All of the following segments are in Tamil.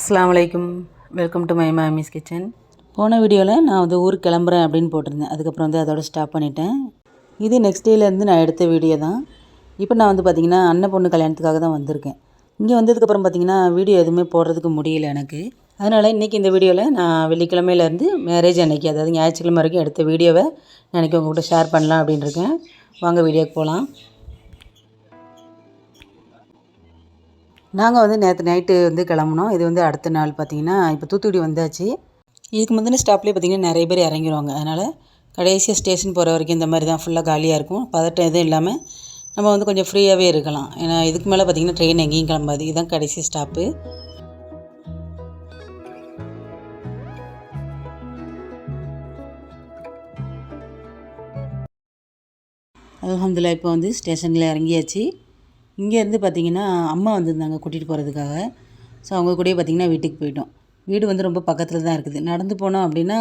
அஸ்லாம் வலைக்கும் welcome to my Mami's kitchen போன வீடியோவில் நான் வந்து ஊருக்கு கிளம்புறேன் அப்படின்னு போட்டிருந்தேன். அதுக்கப்புறம் வந்து அதோட ஸ்டாப் பண்ணிட்டேன். இது நெக்ஸ்ட் டேலேருந்து நான் எடுத்த வீடியோ தான். இப்போ நான் வந்து பார்த்திங்கன்னா அண்ணன் பொண்ணு கல்யாணத்துக்காக தான் வந்திருக்கேன். இங்கே வந்ததுக்கப்புறம் பார்த்திங்கன்னா வீடியோ எதுவுமே போடுறதுக்கு முடியல எனக்கு. அதனால் இன்றைக்கி இந்த வீடியோவில் நான் வெள்ளிக்கிழமையிலேருந்து மேரேஜ் அன்னைக்கு அதாவது ஞாயிற்றுக்கிழமை வரைக்கும் எடுத்த வீடியோவை நான் இன்றைக்கி உங்கள்கிட்ட ஷேர் பண்ணலாம் அப்படின்னு இருக்கேன். வாங்க வீடியோக்கு போகலாம் நாங்கள் வந்து நேற்று நைட்டு வந்து கிளம்புனோம். இது வந்து அடுத்த நாள் பார்த்தீங்கன்னா இப்போ தூத்துக்குடி வந்தாச்சு. இதுக்கு முந்தின ஸ்டாப்லேயே பார்த்தீங்கன்னா நிறைய பேர் இறங்கிடுவாங்க அதனால் கடைசியாக ஸ்டேஷன் போகிற வரைக்கும் இந்த மாதிரி தான் ஃபுல்லாக காலியாக இருக்கும். பதட்டம் எதுவும் இல்லாமல் நம்ம வந்து கொஞ்சம் ஃப்ரீயாகவே இருக்கலாம். ஏன்னா இதுக்கு மேலே பார்த்தீங்கன்னா ட்ரெயின் எங்கேயும் கிளம்பாது. இதுதான் கடைசி ஸ்டாப்பு அலமதுல்லா இப்போ வந்து ஸ்டேஷனில் இறங்கியாச்சு. இங்கேருந்து பார்த்தீங்கன்னா அம்மா வந்திருந்தாங்க கூட்டிகிட்டு போகிறதுக்காக. ஸோ அவங்க கூடயே பார்த்தீங்கன்னா வீட்டுக்கு போயிட்டோம். வீடு வந்து ரொம்ப பக்கத்தில் தான் இருக்குது. நடந்து போனோம் அப்படின்னா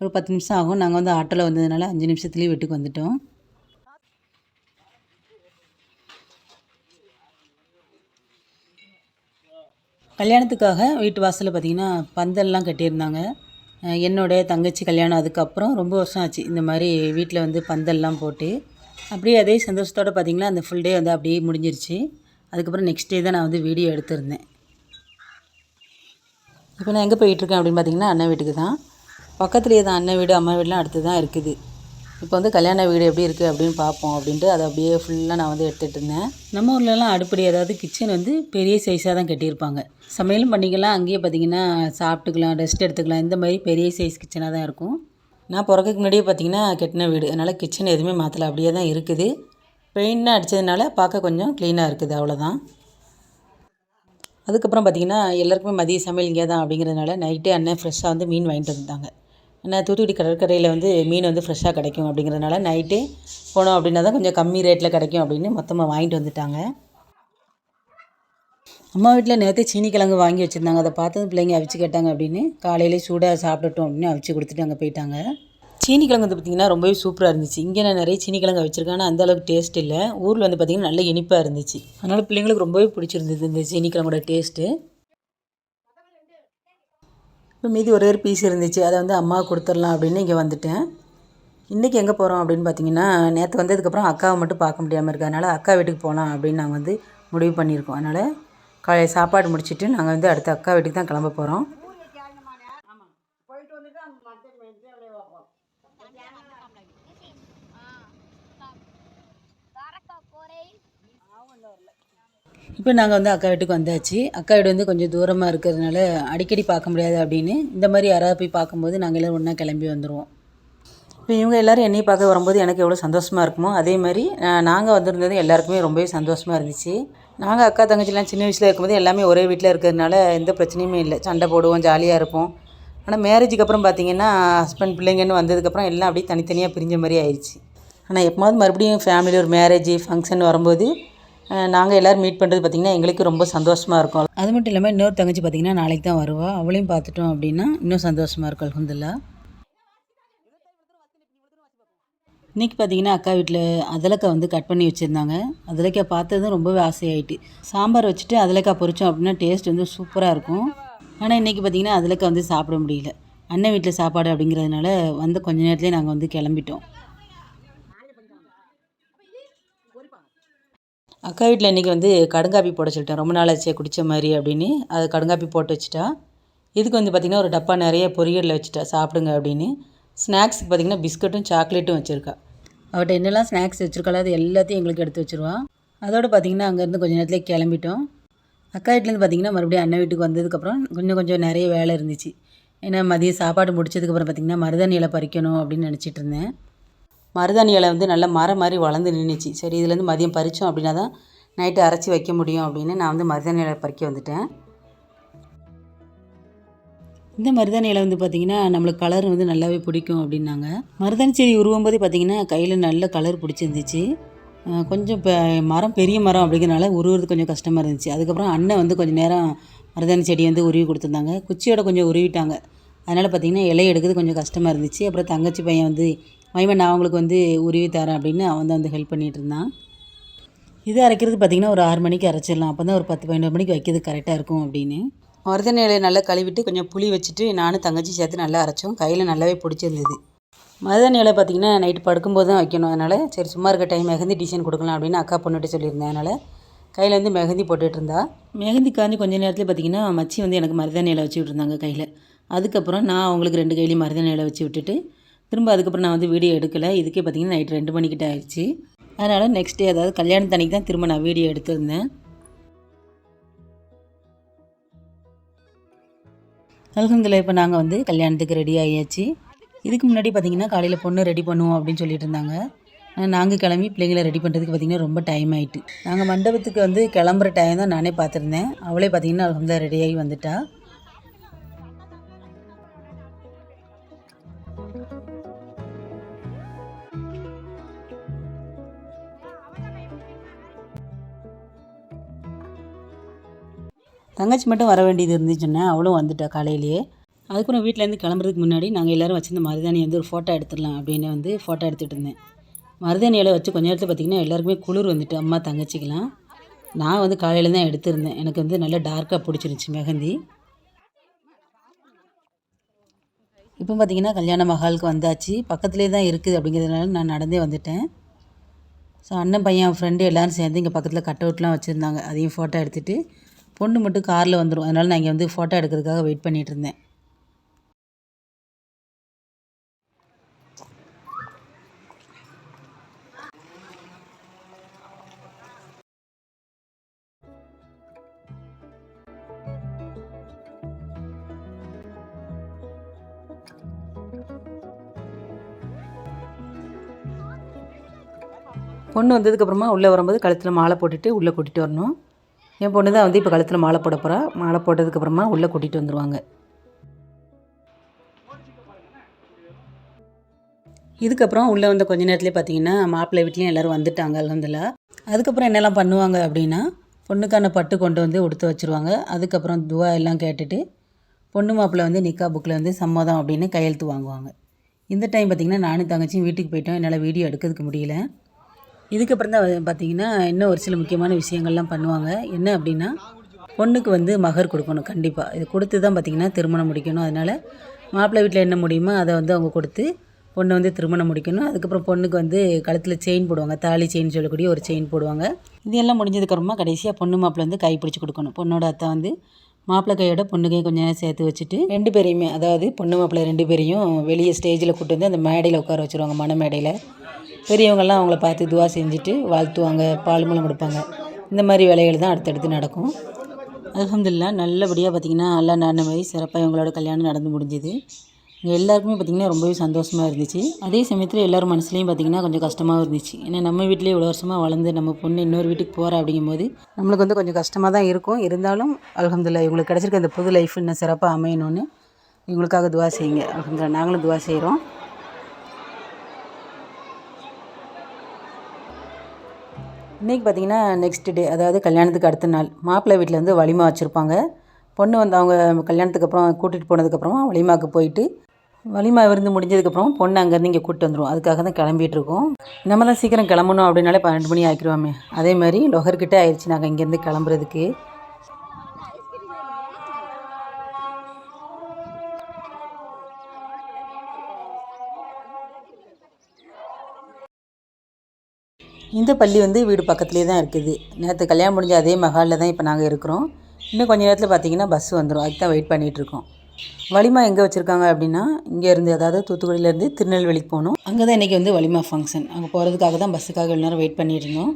ஒரு பத்து நிமிஷம் ஆகும். நாங்கள் வந்து ஆட்டோவில் வந்ததுனால அஞ்சு நிமிஷத்துலேயே வீட்டுக்கு வந்துட்டோம். கல்யாணத்துக்காக வீட்டு வாசலில் பார்த்தீங்கன்னா பந்தல்லாம் கட்டியிருந்தாங்க. என்னோடய என்னோடைய தங்கச்சி கல்யாணம் அதுக்கப்புறம் ரொம்ப வருஷம் ஆச்சு. இந்த மாதிரி வீட்டில் வந்து பந்தல்லாம் போட்டு அப்படியே அதே சந்தோஷத்தோடு பார்த்தீங்கன்னா அந்த ஃபுல் டே வந்து அப்படியே முடிஞ்சிருச்சு. அதுக்கப்புறம் நெக்ஸ்ட் டே தான் நான் வந்து வீடியோ எடுத்திருந்தேன். இப்போ நான் எங்கே போயிட்டுருக்கேன் அப்படின்னு பார்த்தீங்கன்னா அண்ணன் வீட்டுக்கு தான். பக்கத்துலேயே தான் அண்ணன் வீடு அம்மா வீடுலாம் அடுத்து தான் இருக்குது. இப்போ வந்து கல்யாண வீடு எப்படி இருக்குது அப்படின்னு பார்ப்போம் அப்படின்ட்டு அதை அப்படியே ஃபுல்லாக நான் வந்து எடுத்துகிட்டு இருந்தேன். நம்ம ஊர்லலாம் அடுப்படி அதாவது கிச்சன் வந்து பெரிய சைஸாக தான் கட்டியிருப்பாங்க. சமையலும் பண்ணிக்கலாம் அங்கேயே பார்த்தீங்கன்னா சாப்பிட்டுக்கலாம் ரெஸ்ட் எடுத்துக்கலாம். இந்த மாதிரி பெரிய சைஸ் கிச்சனாக தான் இருக்கும். நான் பிறக்கக்கு முன்னாடியே பார்த்தீங்கன்னா கெட்டின வீடு. அதனால் கிச்சன் எதுவுமே மாற்றல அப்படியே தான் இருக்குது. பெயின்னு அடித்ததுனால பார்க்க கொஞ்சம் க்ளீனாக இருக்குது. அவ்வளோதான் அதுக்கப்புறம் பார்த்திங்கன்னா எல்லாருக்குமே மதிய சமையல் இங்கே தான் அப்படிங்கிறதுனால நைட்டே அண்ணன் ஃப்ரெஷ்ஷாக வந்து மீன் வாங்கிட்டு வந்தாங்க. ஏன்னா தூத்துக்குடி கடற்கரையில் வந்து மீன் வந்து ஃப்ரெஷ்ஷாக கிடைக்கும் அப்படிங்கிறதுனால நைட்டே போனோம் அப்படின்னா தான் கொஞ்சம் கம்மி ரேட்டில் கிடைக்கும் அப்படின்னு மொத்தமாக வாங்கிட்டு வந்துட்டாங்க. அம்மா வீட்டில் நேற்று சீனி கிழங்கு வாங்கி வச்சுருந்தாங்க. அதை பார்த்து பிள்ளைங்க அவிச்சு கேட்டாங்க அப்படின்னு. காலையிலே சூடாக சாப்பிட்டுட்டோம் அப்படின்னு அவிச்சு கொடுத்துட்டு அங்கே போயிட்டாங்க. சீனி கிழங்கு வந்து பார்த்திங்கன்னா ரொம்பவே சூப்பராக இருந்துச்சு. இங்கே நான் நிறைய சீனி கிழங்கு வச்சுருக்கேன் ஆனால் அந்தளவுக்கு டேஸ்ட் இல்லை. ஊரில் வந்து பார்த்திங்கன்னா நல்ல இனிப்பாக இருந்துச்சு. அதனால் பிள்ளைங்களுக்கு ரொம்பவே பிடிச்சிருந்தது இந்த சீனி கிழங்கோட டேஸ்ட்டு இப்போ மீதி ஒரே ஒரு பீஸ் இருந்துச்சு. அதை வந்து அம்மா கொடுத்துடலாம் அப்படின்னு இங்கே வந்துட்டேன். இன்றைக்கி எங்கே போகிறோம் அப்படின்னு பார்த்தீங்கன்னா நேற்று வந்ததுக்கப்புறம் அக்காவை மட்டும் பார்க்க முடியாமல் இருக்கு அதனால் அக்கா வீட்டுக்கு போகலாம் அப்படின்னு நாங்கள் வந்து முடிவு பண்ணியிருக்கோம். அதனால் காலை சாப்பாடு முடிச்சுட்டு நாங்கள் வந்து அடுத்த அக்கா வீட்டுக்கு தான் கிளம்ப போகிறோம் இப்போ நாங்கள் வந்து அக்கா வீட்டுக்கு வந்தாச்சு. அக்கா வீடு வந்து கொஞ்சம் தூரமாக இருக்கிறதுனால அடிக்கடி பார்க்க முடியாது அப்படின்னு இந்த மாதிரி யாராவது போய் பார்க்கும்போது நாங்கள் எல்லோரும் ஒன்றா கிளம்பி வந்துடுவோம் இப்போ இவங்க எல்லோரும் என்னையை பார்க்க வரும்போது எனக்கு எவ்வளோ சந்தோஷமாக இருக்குமோ அதே மாதிரி நாங்கள் வந்திருந்தது எல்லாருக்குமே ரொம்பவே சந்தோஷமாக இருந்துச்சு. நாங்கள் அக்கா தங்கச்சிலாம் சின்ன வயசில் இருக்கும்போது எல்லாமே ஒரே வீட்டில் இருக்கிறதுனால எந்த பிரச்சனையுமே இல்லை. சண்டை போடுவோம் ஜாலியாக இருப்போம். ஆனால் மேரேஜுக்கு அப்புறம் பார்த்தீங்கன்னா ஹஸ்பண்ட் பிள்ளைங்கன்னு வந்ததுக்கப்புறம் எல்லாம் அப்படியே தனித்தனியாக பிரிஞ்ச மாதிரி ஆயிடுச்சு ஆனால் எப்போது மறுபடியும் ஃபேமிலி ஒரு மேரேஜ் ஃபங்க்ஷன் வரும்போது நாங்கள் எல்லோரும் மீட் பண்ணுறது பார்த்திங்கன்னா எங்களுக்கு ரொம்ப சந்தோஷமாக இருக்கும். அது மட்டும் இல்லாமல் இன்னொரு தங்கச்சி பார்த்திங்கன்னா நாளைக்கு தான் வருவா. அவளையும் பார்த்துட்டோம் அப்படின்னா இன்னும் சந்தோஷமாக இருக்கும் அலமதுல்லா இன்றைக்கி பார்த்தீங்கன்னா அக்கா வீட்டில் அதலக்காய் வந்து கட் பண்ணி வச்சுருந்தாங்க. அதலக்காய் பார்த்ததும் ரொம்பவே ஆசையாயிட்டு. சாம்பார் வச்சுட்டு அதலக்காய் பொரிச்சோம் அப்படின்னா டேஸ்ட் வந்து சூப்பராக இருக்கும். ஆனால் இன்றைக்கி பார்த்தீங்கன்னா அதலக்காய் வந்து சாப்பிட முடியல. அண்ணன் வீட்டில் சாப்பாடு அப்படிங்கிறதுனால வந்து கொஞ்ச நேரத்துலேயே நாங்கள் வந்து கிளம்பிட்டோம். அக்கா வீட்டில் இன்றைக்கி வந்து கடுங்காப்பி போட சொல்லிட்டேன். ரொம்ப நாள் ஆச்சு குடித்த மாதிரி அப்படின்னு. அதை கடுங்காப்பி போட்டு வச்சுட்டா. இதுக்கு வந்து பார்த்திங்கன்னா ஒரு டப்பா நிறைய பொரியலில் வச்சுட்டா. சாப்பிடுங்க அப்படின்னு. ஸ்நாக்ஸுக்கு பார்த்திங்கன்னா பிஸ்கட்டும் சாக்லேட்டும் வச்சுருக்கா. அவட்ட என்னெல்லாம் ஸ்நாக்ஸ் வச்சுருக்காளோ அது எல்லாத்தையும் எங்களுக்கு எடுத்து வச்சுருவா. அதோடு பார்த்திங்கன்னா அங்கேருந்து கொஞ்சம் நேரத்தில் கிளம்பிட்டோம். அக்கா வீட்டிலேருந்து பார்த்திங்கன்னா மறுபடியும் அண்ணன் வீட்டுக்கு வந்ததுக்கப்புறம் கொஞ்சம் கொஞ்சம் நிறைய வேலை இருந்துச்சு. ஏன்னா மதியம் சாப்பாடு முடிச்சதுக்கப்புறம் பார்த்திங்கன்னா மருதாணி இலை பறிக்கணும் அப்படின்னு நினச்சிட்டு இருந்தேன். மருதாணி இலை வந்து நல்ல மரம் மாதிரி வளர்ந்து நின்றுச்சு சரி இதுலேருந்து மதியம் பறித்தோம் அப்படின்னா தான் நைட்டு அரைச்சி வைக்க முடியும் அப்படின்னு நான் வந்து மருதாணி இலை பறிக்க வந்துட்டேன். இந்த மருதாணி இலை வந்து பார்த்திங்கன்னா நம்மளுக்கு கலர் வந்து நல்லாவே பிடிக்கும் அப்படின்னாங்க. மருதாணி செடி உருவும் போதே பார்த்திங்கன்னா கையில் நல்ல கலர் பிடிச்சிருந்துச்சு. கொஞ்சம் இப்போ மரம் பெரிய மரம் அப்படிங்கிறனால உருவுறது கொஞ்சம் கஷ்டமாக இருந்துச்சு. அதுக்கப்புறம் அண்ணன் வந்து கொஞ்சம் நேரம் மருதாணி செடி வந்து உருவி கொடுத்துருந்தாங்க. குச்சியோட கொஞ்சம் உருவிட்டாங்க. அதனால் பார்த்திங்கன்னா இலை எடுக்கிறது கொஞ்சம் கஷ்டமாக இருந்துச்சு. அப்புறம் தங்கச்சி பையன் வந்து மைமன் நான் அவங்களுக்கு வந்து உருவி தரேன் அப்படின்னு அவன் தான் வந்து ஹெல்ப் பண்ணிகிட்டு இருந்தான். இது அரைக்கிறது பார்த்திங்கன்னா ஒரு ஆறு மணிக்கு அரைச்சிடலாம். அப்போ தான் ஒரு பத்து பதினோரு மணிக்கு வைக்கிறது கரெக்டாக இருக்கும் அப்படின்னு. மருதாணி இலையை நல்லா கழுவிட்டு கொஞ்சம் புளி வச்சுட்டு நானும் தங்கச்சி சேர்த்து நல்லா அரைச்சோம். கையில் நல்லாவே பிடிச்சிருந்தது. மருதாணி இலை பார்த்திங்கன்னா நைட்டு படுக்கும்போது தான் வைக்கணும். அதனால் சரி சும்மா இருக்க டைம் மெஹந்தி டிசைன் கொடுக்கலாம் அப்படின்னு அக்கா பொண்ணுகிட்ட சொல்லியிருந்தேன். அதனால் கையில் வந்து மெஹந்தி போட்டுட்டு இருந்தா. மெஹந்தி காஞ்சி கொஞ்ச நேரத்தில் பார்த்திங்கன்னா மச்சி வந்து எனக்கு மருதாணி இலை வச்சு விட்டுருந்தாங்க கையில். அதுக்கப்புறம் நான் அவங்களுக்கு ரெண்டு கையிலையும் மருதாணி இலை வச்சு விட்டுட்டு திரும்ப அதுக்கப்புறம் நான் வந்து வீடியோ எடுக்கலை. இதுக்கே பார்த்திங்கன்னா நைட் ரெண்டு மணிக்கிட்ட ஆயிடுச்சு. அதனால் நெக்ஸ்ட் டே அதாவது கல்யாணத்தன்னைக்கு தான் திரும்ப நான் வீடியோ எடுத்திருந்தேன். அல்ஹம்துலில்லாஹ் இப்போ நாங்கள் வந்து கல்யாணத்துக்கு ரெடி ஆகியாச்சு இதுக்கு முன்னாடி பார்த்திங்கன்னா காலையில் பொண்ணு ரெடி பண்ணுவோம் அப்படின்னு சொல்லிட்டு இருந்தாங்க. நாங்கள் கிளம்பி பிள்ளைங்களை ரெடி பண்ணுறதுக்கு பார்த்திங்கன்னா ரொம்ப டைம் ஆகிட்டு நாங்கள் மண்டபத்துக்கு வந்து கிளம்புற டைம் தான் நானே பார்த்துருந்தேன் அவளே பார்த்திங்கன்னா அல்ஹம்துலில்லாஹ் ரெடியாகி வந்துட்டா. தங்கச்சி மட்டும் வர வேண்டியது இருந்துச்சுன்னா அவளும் வந்துட்டா காலையிலேயே. அதுக்கப்புறம் வீட்டிலேருந்து கிளம்புறதுக்கு முன்னாடி நாங்கள் எல்லோரும் வச்சுருந்த மருதாணி வந்து ஒரு ஃபோட்டோ எடுத்துடலாம் அப்படின்னு வந்து ஃபோட்டோ எடுத்துகிட்டு இருந்தேன். மருதாணி வச்சு கொஞ்ச நேரத்தில் பார்த்திங்கன்னா எல்லாருக்குமே குளிர் வந்துட்டு அம்மா தங்கச்சிக்கலாம் நான் வந்து காலையில் தான் எடுத்திருந்தேன். எனக்கு வந்து நல்லா டார்க்காக பிடிச்சிருந்துச்சி மெஹந்தி. இப்போ பார்த்திங்கன்னா கல்யாண மஹாலுக்கு வந்தாச்சு. பக்கத்துலேயே தான் இருக்குது அப்படிங்கிறதுனால நான் நடந்தே வந்துட்டேன். ஸோ அண்ணன் பையன் ஃப்ரெண்டு எல்லோரும் சேர்ந்து இங்கே பக்கத்தில் கட் அவுட்லாம் வச்சுருந்தாங்க. அதையும் ஃபோட்டோ எடுத்துகிட்டு பொண்ணு மட்டும் காரில் வந்துடும் அதனால் நான் இங்கே வந்து ஃபோட்டோ எடுக்கிறதுக்காக வெயிட் பண்ணிகிட்டு இருந்தேன். பொண்ணு வந்ததுக்கப்புறமா உள்ளே வரும்போது கழுத்தில் மாலை போட்டுட்டு உள்ளே கூட்டிகிட்டு வரணும். என் பொண்ணு தான் வந்து இப்போ கழுத்தில் மாலை போட போகிறா மாலை போட்டதுக்கப்புறமா உள்ளே கூட்டிகிட்டு வந்துடுவாங்க இதுக்கப்புறம் உள்ளே வந்த கொஞ்ச நேரத்துலேயே பார்த்தீங்கன்னா மாப்பிள்ளை வீட்லேயும் எல்லோரும் வந்துட்டாங்க அலந்தில் அதுக்கப்புறம் என்னெல்லாம் பண்ணுவாங்க அப்படின்னா பொண்ணுக்கான பட்டு கொண்டு வந்து உடுத்து வச்சுருவாங்க. அதுக்கப்புறம் துவா எல்லாம் கேட்டுட்டு பொண்ணு மாப்பிள்ளை வந்து நிக்கா புக்கில் வந்து சம்மதம் அப்படின்னு கையெழுத்து வாங்குவாங்க. இந்த டைம் பார்த்திங்கன்னா நானும் தங்கச்சியும் வீட்டுக்கு போயிட்டோம். என்னால் வீடியோ எடுக்கிறதுக்கு முடியல. இதுக்கப்புறம் தான் பார்த்தீங்கன்னா இன்னும் ஒரு சில முக்கியமான விஷயங்கள்லாம் பண்ணுவாங்க. என்ன அப்படின்னா பொண்ணுக்கு வந்து மகர் கொடுக்கணும் கண்டிப்பாக இது கொடுத்து தான் பார்த்திங்கன்னா திருமணம் முடிக்கணும். அதனால் மாப்பிள்ளை வீட்டில் என்ன முடியுமோ அதை வந்து அவங்க கொடுத்து பொண்ணை வந்து திருமணம் முடிக்கணும். அதுக்கப்புறம் பொண்ணுக்கு வந்து கழுத்தில் செயின் போடுவாங்க. தாலி செயின் சொல்லக்கூடிய ஒரு செயின் போடுவாங்க. இது எல்லாம் முடிஞ்சதுக்கப்புறமா கடைசியாக பொண்ணு மாப்பிள்ளை வந்து கை பிடிச்சி கொடுக்கணும். பொண்ணோட அத்தை வந்து மாப்பிள்ளை கையோட பொண்ணு கை கொஞ்சம் நேரம் சேர்த்து வச்சுட்டு ரெண்டு பேரையுமே அதாவது பொண்ணு மாப்பிள்ளை ரெண்டு பேரையும் வெளியே ஸ்டேஜில் கூட்டு வந்து அந்த மேடையில் உட்கார வச்சுருவாங்க. மன மேடையில் பெரியவங்கள்லாம் அவங்கள பார்த்து துவா செஞ்சுட்டு வாழ்த்துவாங்க பால் மூலம் கொடுப்பாங்க. இந்த மாதிரி வேலைகள் தான் அடுத்தடுத்து நடக்கும். அலமதுல்லா நல்லபடியாக பார்த்திங்கன்னா நல்லா நடந்த மாதிரி சிறப்பாக இவங்களோட கல்யாணம் நடந்து முடிஞ்சுது. இங்கே எல்லாருக்குமே பார்த்திங்கன்னா ரொம்பவே சந்தோஷமாக இருந்துச்சு. அதே சமயத்தில் எல்லோரும் மனசுலேயும் பார்த்திங்கன்னா கொஞ்சம் கஷ்டமாகவும் இருந்துச்சு. ஏன்னா நம்ம வீட்டிலே இவ்வளோ வருஷமாக வளர்ந்து நம்ம பொண்ணு இன்னொரு வீட்டுக்கு போகிறா அப்படிங்கும்போது நம்மளுக்கு வந்து கொஞ்சம் கஷ்டமாக தான் இருக்கும். இருந்தாலும் அலமதுல்லா இவங்களுக்கு கிடச்சிருக்க அந்த புது லைஃப் இன்னும் சிறப்பாக அமையணும்னு இவங்களுக்காக துவா செய்யுங்க. அலமதுல்லா நாங்களும் துவா செய்கிறோம் இன்றைக்கி பார்த்தீங்கன்னா நெக்ஸ்ட் டே அதாவது கல்யாணத்துக்கு அடுத்த நாள் மாப்பிள்ளை வீட்டில் வந்து வலிமா வச்சுருப்பாங்க. பொண்ணு வந்து அவங்க கல்யாணத்துக்கு அப்புறம் கூட்டிகிட்டு போனதுக்கப்புறமா வலிமாவுக்கு போயிட்டு வலிமா விருந்து முடிஞ்சதுக்கப்புறம் பொண்ணு அங்கேருந்து இங்கே கூப்பிட்டு வந்துடும் அதுக்காக தான் கிளம்பிட்டு இருக்கோம். நம்ம தான் சீக்கிரம் கிளம்பணும் அப்படின்னாலே பன்னெண்டு மணி ஆக்கிடுவாமே அதே மாதிரி லொகர்கிட்ட ஆயிடுச்சு நாங்கள் இங்கேருந்து கிளம்புறதுக்கு. இந்த பள்ளி வந்து வீடு பக்கத்துலேயே தான் இருக்குது. நேற்று கல்யாணம் முடிஞ்ச அதே மஹாலில் தான் இப்போ நாங்கள் இருக்கிறோம். இன்னும் கொஞ்ச நேரத்தில் பார்த்தீங்கன்னா பஸ் வந்துடும் அதுக்கு தான் வெயிட் பண்ணிகிட்ருக்கோம் வலிமா எங்கே வச்சுருக்காங்க அப்படின்னா இங்கேருந்து அதாவது தூத்துக்குடியிலேருந்து திருநெல்வேலிக்கு போகணும். அங்கே தான் இன்றைக்கி வந்து வலிமா ஃபங்க்ஷன் அங்கே போகிறதுக்காக தான் பஸ்ஸுக்காக இவ்வளோ நேரம் வெயிட் பண்ணிட்டு இருந்தோம்.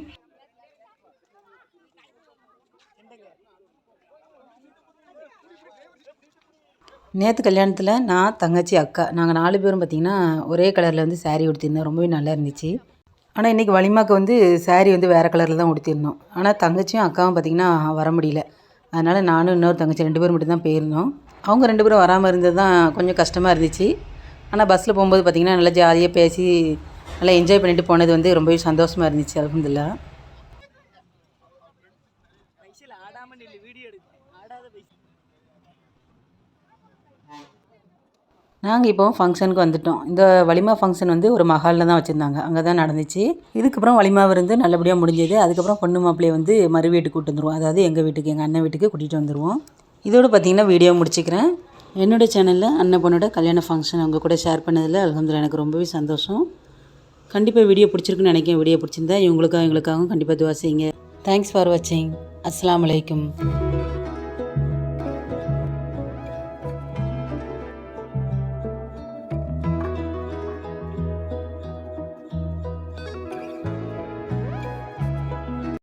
நேற்று கல்யாணத்தில் நான் தங்கச்சி அக்கா நாங்கள் நாலு பேரும் பார்த்திங்கன்னா ஒரே கலரில் வந்து saree உடுத்திருந்தோம். ரொம்பவே நல்லா இருந்துச்சு. ஆனால் இன்றைக்கி வலிமாக்கு வந்து saree வந்து வேறு கலரில் தான் உடுத்திருந்தோம் ஆனால் தங்கச்சியும் அக்காவும் பார்த்திங்கன்னா வர முடியல. அதனால் நானும் இன்னொரு தங்கச்சி ரெண்டு பேரும் மட்டும் தான் போயிருந்தோம். அவங்க ரெண்டு பேரும் வராமல் இருந்தது தான் கொஞ்சம் கஷ்டமாக இருந்துச்சு. ஆனால் பஸ்ஸில் போகும்போது பார்த்திங்கன்னா நல்லா ஜாலியாக பேசி நல்லா என்ஜாய் பண்ணிட்டு போனது வந்து ரொம்பவே சந்தோஷமாக இருந்துச்சு அலமதுல்லா நாங்கள் இப்போ ஃபங்க்ஷனுக்கு வந்துவிட்டோம் இந்த வலிமா ஃபங்க்ஷன் வந்து ஒரு மஹாலில் தான் வச்சுருந்தாங்க. அங்கே தான் நடந்துச்சு. இதுக்கப்புறம் வலிமா விருந்து நல்லபடியாக முடிஞ்சது. அதுக்கப்புறம் பொண்ணு மாப்பிள்ளையை வந்து மறு வீட்டுக்கு கூட்டு வந்துடுவோம் அதாவது எங்கள் வீட்டுக்கு எங்கள் அண்ணன் வீட்டுக்கு கூட்டிகிட்டு வந்துடுவோம் இதோடு பார்த்திங்கன்னா வீடியோ முடிச்சுக்கிறேன். என்னோடய சேனலில் அண்ணன் பொண்ணோட கல்யாண ஃபங்க்ஷன் அவங்க கூட ஷேர் பண்ணதில் அலகம்துல எனக்கு ரொம்பவே சந்தோஷம். கண்டிப்பாக வீடியோ பிடிச்சிருக்குன்னு நினைக்கிறேன். வீடியோ பிடிச்சிருந்தேன் இவங்களுக்காக எங்களுக்காகவும் கண்டிப்பாக துவா செய்யுங்க. தேங்க்ஸ் ஃபார் வாட்சிங் அஸ்லாம் வலைக்கம்